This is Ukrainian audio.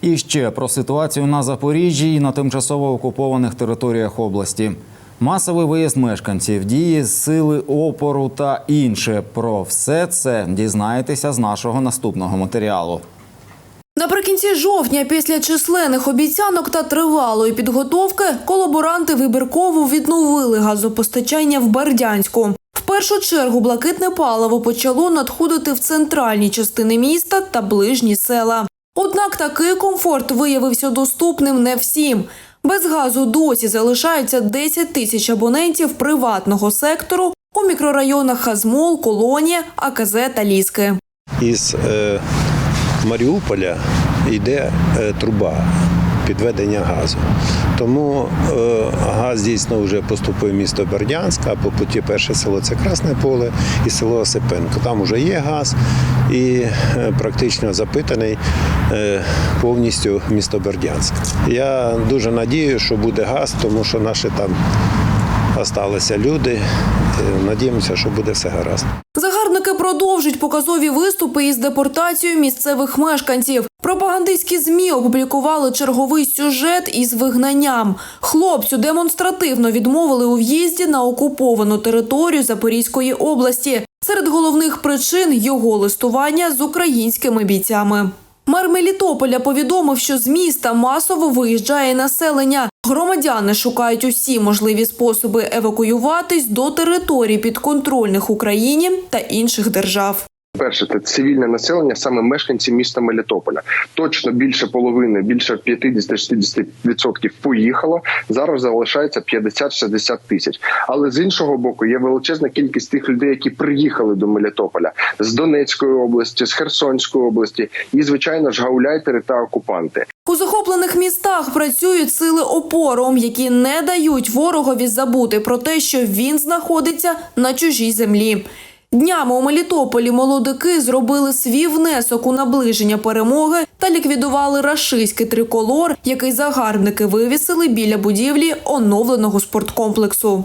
І ще про ситуацію на Запоріжжі і на тимчасово окупованих територіях області. Масовий виїзд мешканців, дії сили опору та інше. Про все це дізнаєтеся з нашого наступного матеріалу. Наприкінці жовтня, після численних обіцянок та тривалої підготовки, колаборанти вибірково відновили газопостачання в Бердянську. В першу чергу блакитне паливо почало надходити в центральні частини міста та ближні села. Однак такий комфорт виявився доступним не всім. Без газу досі залишаються 10 тисяч абонентів приватного сектору у мікрорайонах Хазмол, Колонія, АКЗ та Ліски. із е, Маріуполя йде е, труба підведення газу. Тому е, газ дійсно вже поступив в місто Бердянськ, а по путі перше село це Красне Поле і село Осипенко. Там вже є газ і е, практично запитаний е, повністю місто Бердянськ. Я дуже надію, що буде газ, тому що наші там залишилися люди. Е, Надіємося, що буде все гаразд. Загарбники продовжують показові виступи із депортацією місцевих мешканців. Пропагандистські змі опублікували черговий сюжет із вигнанням. Хлопцю демонстративно відмовили у в'їзді на окуповану територію Запорізької області. Серед головних причин його листування з українськими бійцями. Мер Мелітополя повідомив, що з міста масово виїжджає населення. Громадяни шукають усі можливі способи евакуюватись до територій підконтрольних Україні та інших держав. Перше, це цивільне населення, саме мешканці міста Мелітополя. Точно більше половини, більше 50-60% поїхало. Зараз залишається 50-60 тисяч. Але з іншого боку, є величезна кількість тих людей, які приїхали до Мелітополя з Донецької області, з Херсонської області, і звичайно ж гауляйтери та окупанти. У захоплених містах працюють сили опору, які не дають ворогові забути про те, що він знаходиться на чужій землі. Днями у Мелітополі молодики зробили свій внесок у наближення перемоги та ліквідували рашистський триколор, який загарбники вивісили біля будівлі оновленого спорткомплексу.